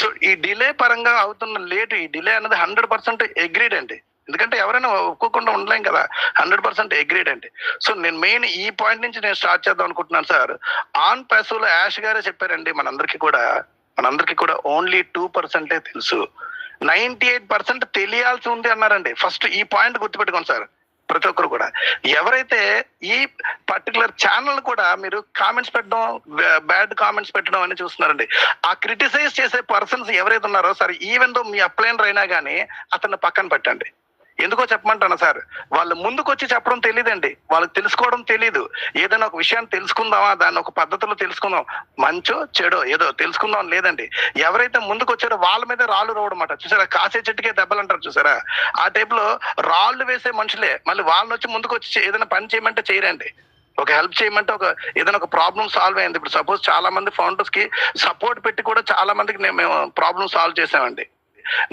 So ఈ delay పరంగా అవుతున్న లేట్ ఈ డిలే అనేది హండ్రెడ్ పర్సెంట్ అగ్రీడ్ అండి. ఎందుకంటే ఎవరైనా ఒప్పుకోకుండా ఉండలేం కదా. హండ్రెడ్ పర్సెంట్ అగ్రీడ్ అండి. సో నేను మెయిన్ ఈ పాయింట్ నుంచి నేను స్టార్ట్ చేద్దాం అనుకుంటున్నాను సార్. ఆన్లో యాష్ గారే చెప్పారండి మనందరికీ కూడా. మనందరికీ కూడా ఓన్లీ టూ పర్సెంటే తెలుసు. నైన్టీ ఎయిట్ పర్సెంట్ తెలియాల్సి ఉంది అన్నారండి. ఫస్ట్ ఈ పాయింట్ గుర్తుపెట్టుకోండి సార్. ప్రతి ఒక్కరు కూడా. ఎవరైతే ఈ పర్టికులర్ ఛానల్ కూడా మీరు కామెంట్స్ పెట్టడం బ్యాడ్ కామెంట్స్ పెట్టడం అని చూస్తున్నారండి. ఆ క్రిటిసైజ్ చేసే పర్సన్స్ ఎవరైతే ఉన్నారో సరే ఈవెన్ దో మీ అప్లైనర్ అయినా కానీ అతన్ని పక్కన పెట్టండి. ఎందుకో చెప్పమంటాను సార్. వాళ్ళు ముందుకు వచ్చి చెప్పడం తెలియదండి వాళ్ళకి తెలుసుకోవడం తెలియదు ఏదైనా ఒక విషయాన్ని తెలుసుకుందామా? దాన్ని ఒక పద్ధతిలో తెలుసుకుందాం. మంచో చెడో ఏదో తెలుసుకుందాం లేదండి. ఎవరైతే ముందుకు వచ్చారో వాళ్ళ మీద రాళ్ళు రోవడమాట. చూసారా? కాసే చెట్టుకే దెబ్బలు అంటారు చూసారా? ఆ టైప్లో రాళ్ళు వేసే మనుషులే. మళ్ళీ వాళ్ళని వచ్చి ముందుకు వచ్చి ఏదైనా పని చేయమంటే చేయరండి. ఒక హెల్ప్ చేయమంటే ఒక ఏదైనా ఒక ప్రాబ్లం సాల్వ్ అయింది ఇప్పుడు సపోజ్ చాలా మంది ఫౌండర్స్కి సపోర్ట్ పెట్టి కూడా చాలా మందికి మేము ప్రాబ్లం సాల్వ్ చేసామండి.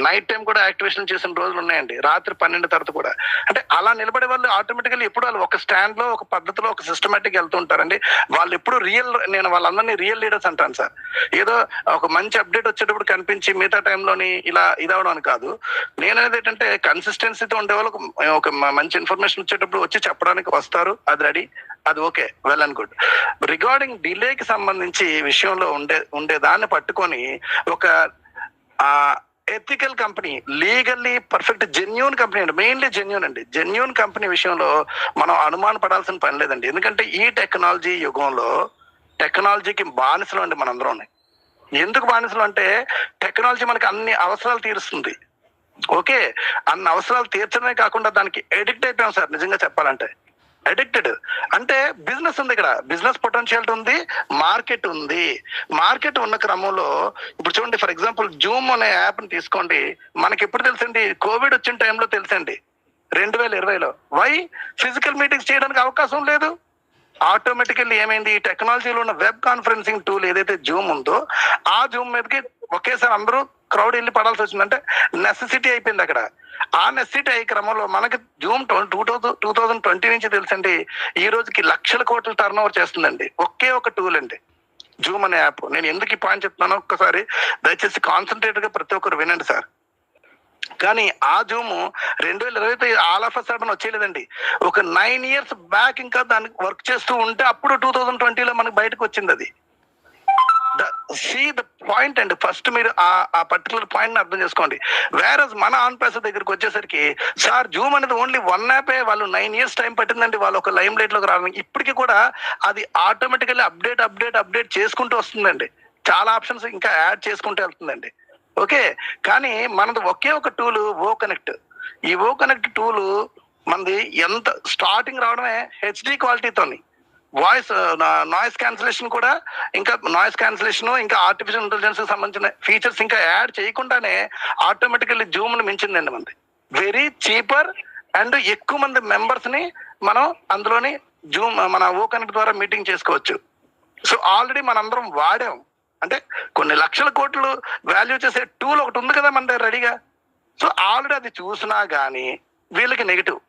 నైట్ టైం కూడా యాక్టివేషన్ చేసిన రోజులు ఉన్నాయండి. రాత్రి పన్నెండు తర్వాత కూడా. అంటే అలా నిలబడే వాళ్ళు ఆటోమేటికల్లీ ఎప్పుడు వాళ్ళు ఒక స్టాండ్లో ఒక పద్ధతిలో ఒక సిస్టమేటిక్ వెళ్తూ ఉంటారండి. వాళ్ళు ఎప్పుడు రియల్ నేను వాళ్ళందరినీ రియల్ లీడర్స్ అంటాను సార్. ఏదో ఒక మంచి అప్డేట్ వచ్చేటప్పుడు కనిపించి మిగతా టైంలోని ఇలా ఇదవడం అని కాదు. నేను అనేది ఏంటంటే కన్సిస్టెన్సీతో ఉండే వాళ్ళకు ఒక మంచి ఇన్ఫర్మేషన్ వచ్చేటప్పుడు వచ్చి చెప్పడానికి వస్తారు. అది రెడీ అది okay well and good regarding డిలేకి సంబంధించి విషయంలో ఉండే ఉండే దాన్ని పట్టుకొని ఒక ethical company legally perfect genuine company అండి. మెయిన్లీ జెన్యున్ అండి. జెన్యున్ కంపెనీ విషయంలో మనం అనుమాన పడాల్సిన పని లేదండి. ఎందుకంటే ఈ టెక్నాలజీ యుగంలో టెక్నాలజీకి బానిసలు అండి మనందరం ఎందుకు బానిసలు అంటే టెక్నాలజీ మనకి అన్ని అవసరాలు తీరుస్తుంది. ఓకే అన్ని అవసరాలు తీర్చడమే కాకుండా దానికి ఎడిక్ట్ అయిపోయాం సార్. నిజంగా చెప్పాలంటే. అడిక్టెడ్ అంటే బిజినెస్ ఉంది ఇక్కడ. బిజినెస్ పొటెన్షియల్ ఉంది మార్కెట్ ఉంది. మార్కెట్ ఉన్న క్రమంలో ఇప్పుడు చూడండి ఫర్ ఎగ్జాంపుల్ జూమ్ అనే యాప్ని తీసుకోండి. మనకి ఎప్పుడు తెలుసండి కోవిడ్ వచ్చిన టైంలో తెలుసండి రెండు వేల ఇరవైలో. వై ఫిజికల్ మీటింగ్స్ చేయడానికి అవకాశం లేదు. ఆటోమేటికల్లీ ఏమైంది? ఈ టెక్నాలజీలో ఉన్న వెబ్ కాన్ఫరెన్సింగ్ టూల్ ఏదైతే జూమ్ ఉందో ఆ జూమ్ మీదకి ఒకేసారి అందరూ క్రౌడ్ వెళ్ళి పడాల్సి వచ్చిందంటే నెసెసిటీ అయిపోయింది అక్కడ. ఆ నెసెసిటీ అయ్యే క్రమంలో మనకి Zoom two thousand two thousand twenty నుంచి తెలుసండి ఈ రోజుకి లక్షల కోట్ల టర్న్ ఓవర్ చేస్తుందండి. ఒకే ఒక టూల్ అండి. జూమ్ అనే యాప్ నేను ఎందుకు ఈ పాయింట్ చెప్తున్నానో ఒక్కసారి దయచేసి కాన్సన్ట్రేట్గా ప్రతి ఒక్కరు వినండి సార్. కానీ ఆ జూమ్ రెండు వేల ఇరవై ఆల్ ఆఫ్ సడన్ వచ్చేలేదండి ఒక నైన్ ఇయర్స్ బ్యాక్ ఇంకా దానికి వర్క్ చేస్తూ ఉంటే అప్పుడు టూ థౌజండ్ ట్వంటీలో మనకి బయటకు వచ్చింది అది. సీ ద పాయింట్ అండి. ఫస్ట్ మీరు ఆ ఆ పర్టికులర్ పాయింట్ అర్థం చేసుకోండి. వేరస్ మన ఆన్ దగ్గరికి వచ్చేసరికి సార్ జూమ్ అనేది ఓన్లీ వన్ యాపే వాళ్ళు నైన్ ఇయర్స్ టైం పట్టిందండి. వాళ్ళు ఒక లైమ్ లైట్లోకి రావడానికి ఇప్పటికీ కూడా అది ఆటోమేటికల్లీ అప్డేట్ అప్డేట్ అప్డేట్ చేసుకుంటూ వస్తుందండి. చాలా ఆప్షన్స్ ఇంకా యాడ్ చేసుకుంటూ వెళ్తుందండి. ఓకే? కానీ మనది ఒకే ఒక టూల్ ఓ కనెక్ట్ ఈ ఓ కనెక్ట్ టూల్ మనది ఎంత స్టార్టింగ్ రావడమే హెచ్డి క్వాలిటీతోని వాయిస్ నాయిస్ క్యాన్సిలేషన్ కూడా ఇంకా నాయిస్ క్యాన్సిలేషన్ ఇంకా ఆర్టిఫిషియల్ ఇంటెలిజెన్స్ సంబంధించిన ఫీచర్స్ ఇంకా యాడ్ చేయకుండానే ఆటోమేటికల్లీ జూమ్ని మించిందండి మనది. వెరీ చీపర్ అండ్ ఎక్కువ మంది మెంబర్స్ని మనం అందులోని జూమ్ మన ఓ కనెక్ట్ ద్వారా మీటింగ్ చేసుకోవచ్చు. సో ఆల్రెడీ మనందరం వాడాం. అంటే కొన్ని లక్షల కోట్లు వాల్యూ చేసే టూల్ ఒకటి ఉంది కదా మన దగ్గర రెడీగా సో ఆల్రెడీ అది చూసినా కానీ వీళ్ళకి నెగిటివ్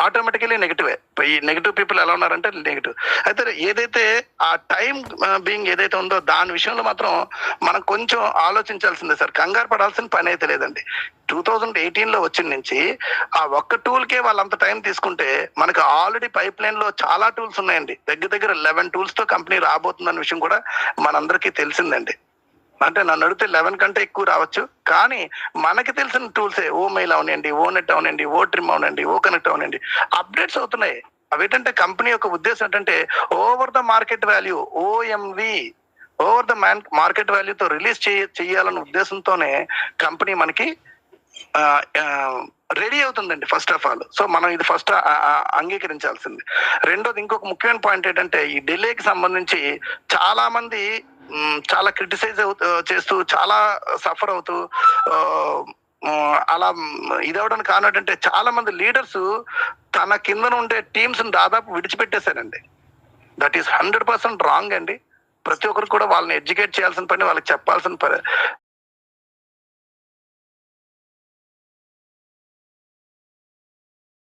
ఆటోమేటికలీ నెగిటివే ఈ నెగిటివ్ పీపుల్ ఎలా ఉన్నారంటే నెగిటివ్ అయితే ఏదైతే ఆ టైం బీయింగ్ ఏదైతే ఉందో దాని విషయంలో మాత్రం మనం కొంచెం ఆలోచించాల్సిందే సార్. కంగారు పడాల్సిన పని అయితే లేదండి. టూ థౌజండ్ ఎయిటీన్లో వచ్చిన నుంచి ఆ ఒక్క టూల్కే వాళ్ళంత టైం తీసుకుంటే మనకు ఆల్రెడీ పైప్ లైన్లో చాలా టూల్స్ ఉన్నాయండి. దగ్గర దగ్గర లెవెన్ టూల్స్తో కంపెనీ రాబోతుందన్న విషయం కూడా మనందరికీ తెలిసిందండి. అంటే నన్ను అడిగితే లెవెన్ కంటే ఎక్కువ రావచ్చు. కానీ మనకి తెలిసిన టూల్సే ఓ మెయిల్ అవనండి ఓ నెట్ అవనండి ఓ ట్రిమ్ అవనండి ఓ కనెక్ట్ అవనండి అప్డేట్స్ అవుతున్నాయి. అవి ఏంటంటే కంపెనీ యొక్క ఉద్దేశం ఏంటంటే over the market value OMV over the man market వాల్యూతో release చేయ చేయాలన్న ఉద్దేశంతోనే కంపెనీ మనకి రెడీ అవుతుందండి ఫస్ట్ ఆఫ్ ఆల్. సో మనం ఇది ఫస్ట్ అంగీకరించాల్సింది. రెండోది ఇంకొక ముఖ్యమైన పాయింట్ ఏంటంటే ఈ డిలేకి సంబంధించి చాలా మంది చాలా క్రిటిసైజ్ అవుతూ చేస్తూ చాలా సఫర్ అవుతూ అలా ఇదవడానికి కారణం ఏంటంటే చాలా మంది లీడర్స్ తన కింద ఉండే టీమ్స్ దాదాపు విడిచిపెట్టేశారండి. That is hundred percent wrong అండి. ప్రతి ఒక్కరు కూడా వాళ్ళని ఎడ్యుకేట్ చేయాల్సిన పని వాళ్ళకి చెప్పాల్సిన పని